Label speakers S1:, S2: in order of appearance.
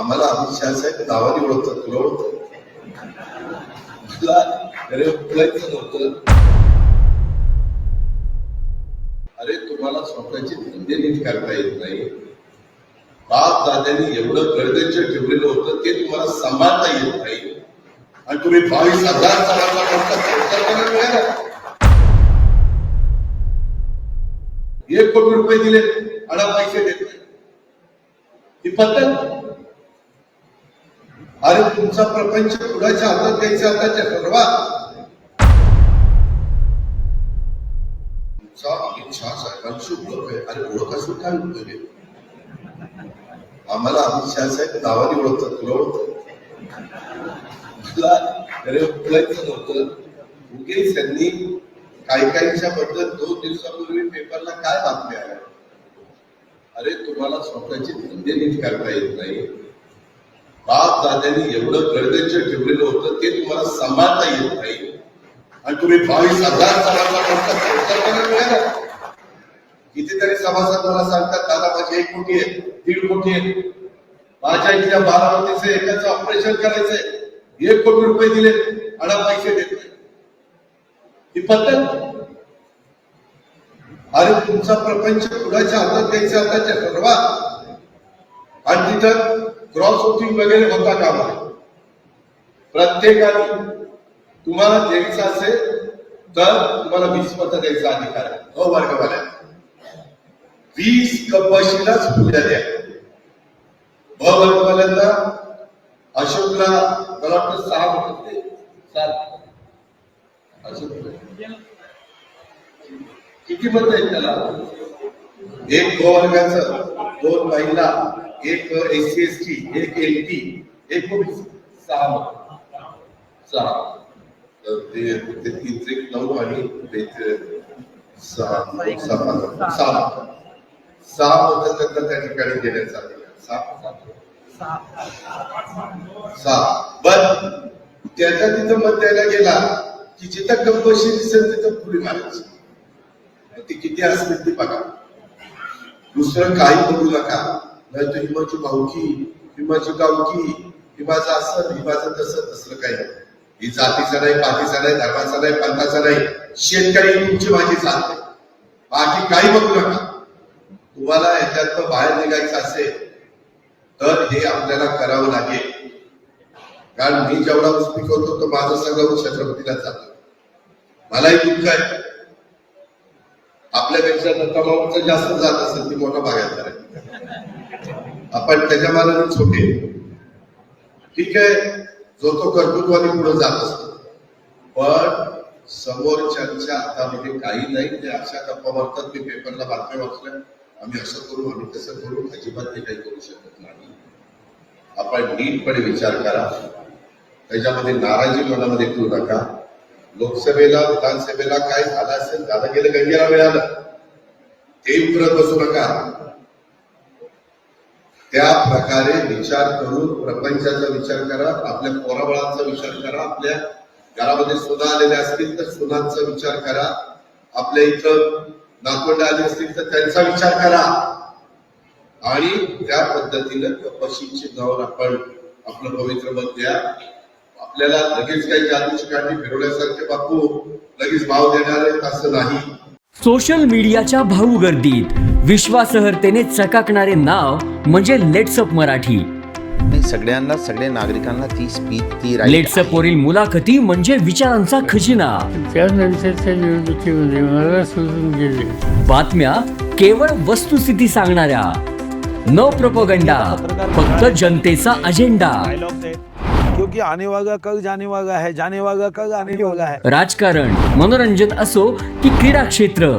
S1: आम्हाला अमित शहा साहेब नावाने ओळखतात. तुला ओळखतात? तुला अरे ओळखायचं नव्हतं. अरे तुम्हाला स्वतःची धंदे नीट करता येत नाही. बाप दाद्यांनी एवढं गरजेचं ठेवलेलं होतं ते तुम्हाला सांभाळता येत नाही. आणि तुम्ही बावीस हजार जणांचा एक कोटी रुपये दिले आणि पैसे देत नाही. ही पद्धत अरे तुमचा प्रपंच कुणाच्या हातात द्यायचा हाताच्या ठरवा तुमचा अमित शहा साहेबांची ओळख आहे अरे ओळख असून काय उपयोग आहे? आम्हाला अमित शहा साहेब नावाने ओळखतात तुला ओळखतात? तुला अरे ओळखायचं नव्हतं. उगेच त्यांनी काही काहीच्या बद्दल दोन दिवसापूर्वी पेपरला काय बातम्या आल्या? अरे तुम्हाला स्वतःची धंदे नीट करता येत नाही. बाप दादांनी एवढं गरजेचं ठेवलेलं होतं ते तुम्हाला सांभाळता येत नाही. आणि तुम्ही बावीस हजार मिळाला. कितीतरी सभासद मला सांगतात दादा माझी एक कोटी आहे दीड कोटी आहे माझ्या इथल्या बारामतीचे एकाचं ऑपरेशन करायचंय. एक कोटी रुपये दिले आणि पैसे देत नाही. ही पद्धत. अरे तुमचा प्रपंच कुणाच्या हातात द्यायचा हाताच्या ठरवा. आणि तिथं क्रॉस वोटिंग वगैरे होता कामा. प्रत्येकाने तुम्हाला द्यायचं असेल तर तुम्हाला वीस मतं द्यायचा अधिकार आहे. हो वर्गवाल्या. वीस कपाशीलाच फुल्या द्या. ब वर्गवाल्यांना अशोकला मला वाटतं सहा मतं ते सात. अशोक किती मत आहेत त्याला? एक ग वर्गाचं दोन महिला एक एस सी एस टी एक एल टी एक सहा मत सहा. तर ते नऊ आणि सहा सहा सहा. मतं. सहा त्यांना त्या ठिकाणी देण्यात आले सहा. सहा. बर तिथं मत द्यायला गेला की जिथं कंपशी दिसेल तिथं पुढे मारायची. ती किती असतील ती बघा. दुसरं काही करू नका. नाही तर हिमाची भावकी हिमाची गावकी हिमाचं असं हिमाचं तसं तसलं काही नाही. ही जातीचा नाही पातीचा नाही धर्माचा नाही पंथाचा नाही. शेतकरी तुमची माझी जात आहे बाकी काही बघू नका. तुम्हाला याच्यात बाहेर निघायचं असेल तर हे आपल्याला करावं लागेल. कारण मी जेवढा ऊस पिकवतो तो माझं सगळं ऊस छत्रपतीला जातो. मलाही दुःख आहे. आपल्यापेक्षा दत्तामाऊचं जास्त जात असेल ती मोठा बागायतदार आहे. आपण त्याच्या मानाने छोटे ठीक आहे जो तो कर्तृत्वाने पुढे जात असतो. पण समोरच्यांच्या हातामध्ये काही नाही ते अशा गप्पा मारतात मी पेपरला बातम्या वाचल्या. आम्ही असं करू आम्ही तसं करू अजिबात ते काही करू शकत नाही. आपण नीटपणे विचार करा. त्याच्यामध्ये नाराजी मनामध्ये करू नका. लोकसभेला विधानसभेला काय झालं असेल झालं गेलं गंगेला मिळालं ते उतरत बसू नका. त्या प्रकारे विचार करून प्रपंचाचा विचार करा आपल्या पोराबळाचा विचार करा आपल्या घरामध्ये सुना आलेल्या असतील तर सुनांचा विचार करा. आपल्या इथं नातवंड आले असतील तर त्यांचा विचार करा. आणि त्या पद्धतीनं कपाशीची जाऊन आपण आपलं पवित्र मत द्या. आपल्याला लगेच काही जादूची काठी फिरवल्यासारखे बापू लगेच भाव देणार आहेत असं नाही.
S2: सोशल मीडियाच्या भाऊ गर्दीत. विश्वासार्हतेने चकाकणारे नाव म्हणजे लेट्सअप मराठी.
S3: नाही सगळ्यांना सगळ्या नागरिकांना ती स्पीच ती right
S2: लेट्सअप वरील मुलाखती म्हणजे विचारांचा खजिना.
S4: त्यानंतरच्या निवडणुकीमध्ये मला सोडून गेले.
S2: बातम्या केवळ वस्तुस्थिती सांगणाऱ्या. न प्रपोगंडा फक्त जनतेचा अजेंडा
S5: डायलॉग थे क्योंकि आने वाला कल जाने वाला है जाने वाला कल आने वाला है।
S2: राजकारण मनोरंजन असो की क्रीडा क्षेत्र.